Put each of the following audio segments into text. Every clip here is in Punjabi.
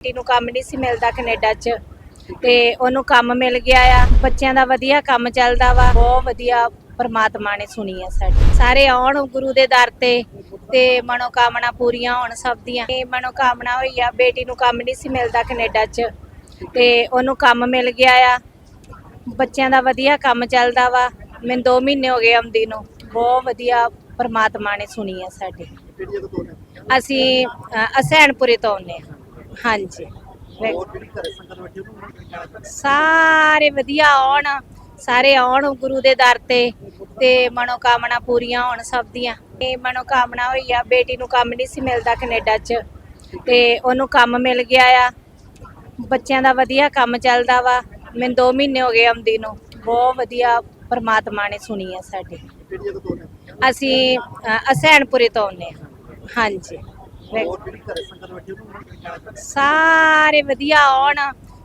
ਬੇਟੀ ਨੂੰ ਕੰਮ ਨਹੀਂ ਸੀ ਮਿਲਦਾ ਕੈਨੇਡਾ 'ਚ। ਤੇ ਉਹਨੂੰ ਕੰਮ ਮਿਲ ਗਿਆ ਆ। ਬੱਚਿਆਂ ਦਾ ਵਧੀਆ ਕੰਮ ਚੱਲਦਾ ਵਾ। ਬਹੁਤ ਵਧੀਆ ਪਰਮਾਤਮਾ ਨੇ ਸੁਣੀ ਆ ਸਾਡੀ। ਸਾਰੇ ਆਉਣ ਗੁਰੂ ਦੇ ਦਰ ਤੇ ਤੇ ਮਨੋਕਾਮਨਾ ਪੂਰੀਆਂ ਹੋਣ ਸਭ ਦੀਆਂ। ਇਹ ਮਨੋਕਾਮਨਾ ਹੋਈ ਆ ਬੇਟੀ ਨੂੰ ਕੰਮ ਨਹੀਂ ਸੀ ਮਿਲਦਾ ਕੈਨੇਡਾ 'ਚ। ਤੇ ਉਹਨੂੰ ਕੰਮ ਮਿਲ ਗਿਆ ਆ। ਬੱਚਿਆਂ ਦਾ ਵਧੀਆ ਕੰਮ ਚੱਲਦਾ ਵਾ। ਮੈਨੂੰ 2 ਮਹੀਨੇ ਹੋ ਗਏ ਆਉਂਦੀ ਨੂੰ। ਬਹੁਤ ਵਧੀਆ ਪਰਮਾਤਮਾ ਨੇ ਸੁਣੀ ਆ ਸਾਡੀ। ਅਸੀਂ ਅ, ਤੋਂ ਆਉਂਦੇ ਆ ਹਾਂਜੀ। ਵੈ- ਹੋਰ ਜਿਹੜੀ ਘਰੇ ਸੰਗਤ ਬੈਠੀ ਉਹਨੂੰ ਕੀ ਕਹਿਣਾ ਚਾਹੁੰਦੇ? ਸਾਰੇ ਵਧੀਆ ਆਉਣ ਸਾਰੇ ਆਉਣ ਗੁਰੂ ਦੇ ਦਰ ਤੇ ਤੇ ਮਨੋਕਾਮਨਾ ਪੂਰੀਆਂ ਹੋਣ ਸਭ ਦੀਆਂ। ਇਹ ਮਨੋਕਾਮਨਾ ਹੋਈ ਆ ਬੇਟੀ ਨੂੰ ਕੰਮ ਨਹੀਂ ਸੀ ਮਿਲਦਾ ਕੈਨੇਡਾ 'ਚ ਤੇ ਉਹਨੂੰ ਕੰਮ ਮਿਲ ਗਿਆ ਆ। ਬੱਚਿਆਂ ਦਾ ਵਧੀਆ ਕੰਮ ਚੱਲਦਾ ਵਾ। ਮੈਨੂੰ 2 ਮਹੀਨੇ ਹੋ ਗਏ ਆਉਂਦੀ ਨੂੰ। ਬਹੁਤ ਵਧੀਆ ਪਰਮਾਤਮਾ ਨੇ ਸੁਣੀ ਆ ਸਾਡੀ। ਤੋਂ ਅਸੀਂ ਅ, ਅਸੈਨਪੁਰੇ ਤੋਂ ਆਉਂਦੇ ਹਾਂ। ਹਾਂਜੀ। ਹੋਰ ਜਿਹੜੀ ਘਰੇ ਸੰਗਤ ਬੈਠੀ ਉਹਨੂੰ ਕੀ ਕਹਿਣਾ ਚਾਹੁੰਦੇ? ਸਾਰੇ ਵਧੀਆ ਆਉਣ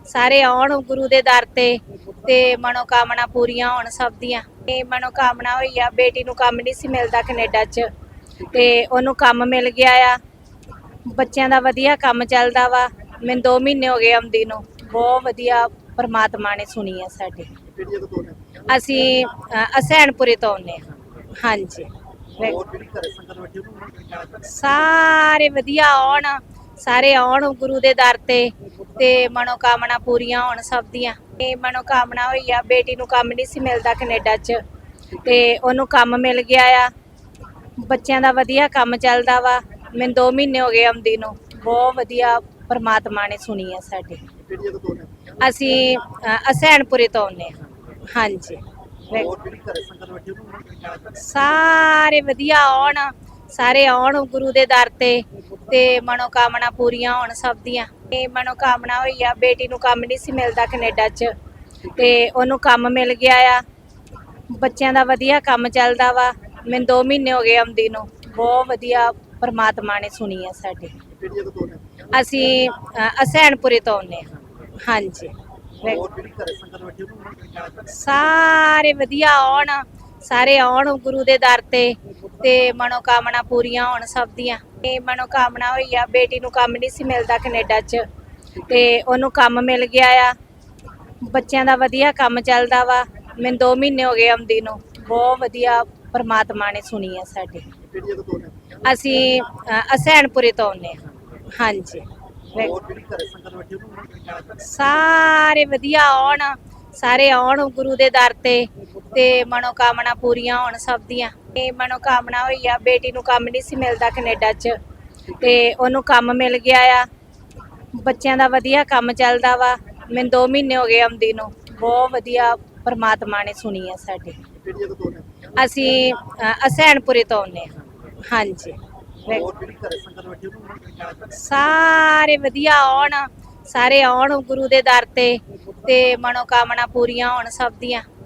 ਸਾਰੇ ਆਉਣ ਗੁਰੂ ਦੇ ਦਰ ਤੇ ਤੇ ਮਨੋਕਾਮਨਾ ਪੂਰੀਆਂ ਹੋਣ ਸਭ ਦੀਆਂ। ਇਹ ਮਨੋਕਾਮਨਾ ਹੋਈ ਆ ਬੇਟੀ ਨੂੰ ਕੰਮ ਨਹੀਂ ਸੀ ਮਿਲਦਾ ਕੈਨੇਡਾ 'ਚ ਤੇ ਉਹਨੂੰ ਕੰਮ ਮਿਲ ਗਿਆ ਆ। ਬੱਚਿਆਂ ਦਾ ਵਧੀਆ ਕੰਮ ਚੱਲਦਾ ਵਾ। ਮੈਨੂੰ 2 ਮਹੀਨੇ ਹੋ ਗਏ ਆਉਂਦੀ ਨੂੰ। ਬਹੁਤ ਵਧੀਆ ਪਰਮਾਤਮਾ ਨੇ ਸੁਣੀ ਆ ਸਾਡੀ। ਤੋਂ ਅਸੀਂ ਅ, ਅਸੈਨਪੁਰੇ ਤੋਂ ਆਉਂਦੇ ਹਾਂ। ਹਾਂਜੀ। ਸਾਰੇ ਵਧੀਆ ਆਉਣ ਸਾਰੇ ਆਉਣ ਗੁਰੂ ਦੇ ਦਰ ਤੇ ਤੇ ਮਨੋਕਾਮਨਾ ਪੂਰੀਆਂ ਹੋਣ ਸਭ ਦੀਆਂ। ਇਹ ਮਨੋਕਾਮਨਾ ਹੋਈ ਆ ਬੇਟੀ ਨੂੰ ਕੰਮ ਨਹੀਂ ਸੀ ਮਿਲਦਾ ਕੈਨੇਡਾ 'ਚ ਤੇ ਉਹਨੂੰ ਕੰਮ ਮਿਲ ਗਿਆ ਆ। ਬੱਚਿਆਂ ਦਾ ਵਧੀਆ ਕੰਮ ਚੱਲਦਾ ਵਾ। ਮੈਨੂੰ 2 ਮਹੀਨੇ ਹੋ ਗਏ ਆਉਂਦੀ ਨੂੰ। ਬਹੁਤ ਵਧੀਆ ਪਰਮਾਤਮਾ ਨੇ ਸੁਣੀ ਆ ਸਾਡੀ। ਤੋਂ ਅਸੀਂ ਅ, ਅਸੈਨਪੁਰੇ ਤੋਂ ਆਉਂਦੇ ਹਾਂ। ਹਾਂਜੀ। ਹੋਰ ਜਿਹੜੀ ਘਰੇ ਸੰਗਤ ਬੈਠੀ ਉਹਨੂੰ ਕੀ ਕਹਿਣਾ ਚਾਹੁੰਦੇ? ਸਾਰੇ ਵਧੀਆ ਆਉਣ ਸਾਰੇ ਆਉਣ ਗੁਰੂ ਦੇ ਦਰ ਤੇ ਤੇ ਮਨੋਕਾਮਨਾ ਪੂਰੀਆਂ ਹੋਣ ਸਭ ਦੀਆਂ। ਇਹ ਮਨੋਕਾਮਨਾ ਹੋਈ ਆ ਬੇਟੀ ਨੂੰ ਕੰਮ ਨਹੀਂ ਸੀ ਮਿਲਦਾ ਕੈਨੇਡਾ 'ਚ ਤੇ ਉਹਨੂੰ ਕੰਮ ਮਿਲ ਗਿਆ ਆ। ਬੱਚਿਆਂ ਦਾ ਵਧੀਆ ਕੰਮ ਚੱਲਦਾ ਵਾ ਮੈਨੂੰ 2 ਮਹੀਨੇ ਹੋ ਗਏ ਆਉਂਦੀ ਨੂੰ ਬਹੁਤ ਵਧੀਆ ਪਰਮਾਤਮਾ ਨੇ ਸੁਣੀ ਆ ਸਾਡੀ। ਤੋਂ ਅਸੀਂ ਅ, ਤੋਂ ਆਉਂਦੇ ਹਾਂ। ਹਾਂਜੀ। ਹੋਰ ਜਿਹੜੀ ਘਰੇ ਸੰਗਤ ਬੈਠੀ ਉਹਨੂੰ ਕੀ ਕਹਿਣਾ ਚਾਹੁੰਦੇ? ਸਾਰੇ ਵਧੀਆ ਆਉਣ ਸਾਰੇ ਆਉਣ ਗੁਰੂ ਦੇ ਦਰ ਤੇ ਤੇ ਮਨੋਕਾਮਨਾ ਪੂਰੀਆਂ ਹੋਣ ਸਭ ਦੀਆਂ। ਇਹ ਮਨੋਕਾਮਨਾ ਹੋਈ ਆ ਬੇਟੀ ਨੂੰ ਕੰਮ ਨਹੀਂ ਸੀ ਮਿਲਦਾ ਕੈਨੇਡਾ 'ਚ ਤੇ ਉਹਨੂੰ ਕੰਮ ਮਿਲ ਗਿਆ ਆ। ਬੱਚਿਆਂ ਦਾ ਵਧੀਆ ਕੰਮ ਚੱਲਦਾ ਵਾ। ਮੈਨੂੰ 2 ਮਹੀਨੇ ਹੋ ਗਏ ਆਉਂਦੀ ਨੂੰ। ਬਹੁਤ ਵਧੀਆ ਪਰਮਾਤਮਾ ਨੇ ਸੁਣੀ ਆ ਸਾਡੀ। ਤੋਂ ਅਸੀਂ ਅ, ਅਸੈਨਪੁਰੇ ਤੋਂ ਆਉਂਦੇ ਹਾਂ। ਹਾਂਜੀ। ਹੋਰ ਜਿਹੜੀ ਘਰੇ ਸੰਗਤ ਬੈਠੀ ਉਹਨੂੰ ਕੀ ਕਹਿਣਾ ਚਾਹੁੰਦੇ? ਸਾਰੇ ਵਧੀਆ ਆਉਣ ਸਾਰੇ ਆਉਣ ਗੁਰੂ ਦੇ ਦਰ ਤੇ ਤੇ ਮਨੋਕਾਮਨਾ ਪੂਰੀਆਂ ਹੋਣ ਸਭ ਦੀਆਂ। ਇਹ ਮਨੋਕਾਮਨਾ ਹੋਈ ਆ ਬੇਟੀ ਨੂੰ ਕੰਮ ਨਹੀਂ ਸੀ ਮਿਲਦਾ ਕੈਨੇਡਾ 'ਚ ਤੇ ਉਹਨੂੰ ਕੰਮ ਮਿਲ ਗਿਆ ਆ। ਬੱਚਿਆਂ ਦਾ ਵਧੀਆ ਕੰਮ ਚੱਲਦਾ ਵਾ ਮੈਨੂੰ 2 ਮਹੀਨੇ ਹੋ ਗਏ ਆਉਂਦੀ ਨੂੰ। ਬਹੁਤ ਵਧੀਆ ਪਰਮਾਤਮਾ ਨੇ ਸੁਣੀ ਆ ਸਾਡੀ। ਤੋਂ ਅਸੀਂ ਅ, ਅਸੈਨਪੁਰੇ ਤੋਂ ਆਉਂਦੇ ਹਾਂ। ਹਾਂਜੀ। ਹੋਰ ਜਿਹੜੀ ਘਰੇ ਸੰਗਤ ਬੈਠੀ ਉਹਨੂੰ ਕੀ ਕਹਿਣਾ ਚਾਹੁੰਦੇ? ਸਾਰੇ ਵਧੀਆ ਆਉਣ, ਸਾਰੇ ਆਉਣ ਗੁਰੂ ਦੇ ਦਰ ਤੇ ਤੇ ਮਨੋਕਾਮਨਾ ਪੂਰੀਆਂ ਹੋਣ ਸਭ ਦੀਆਂ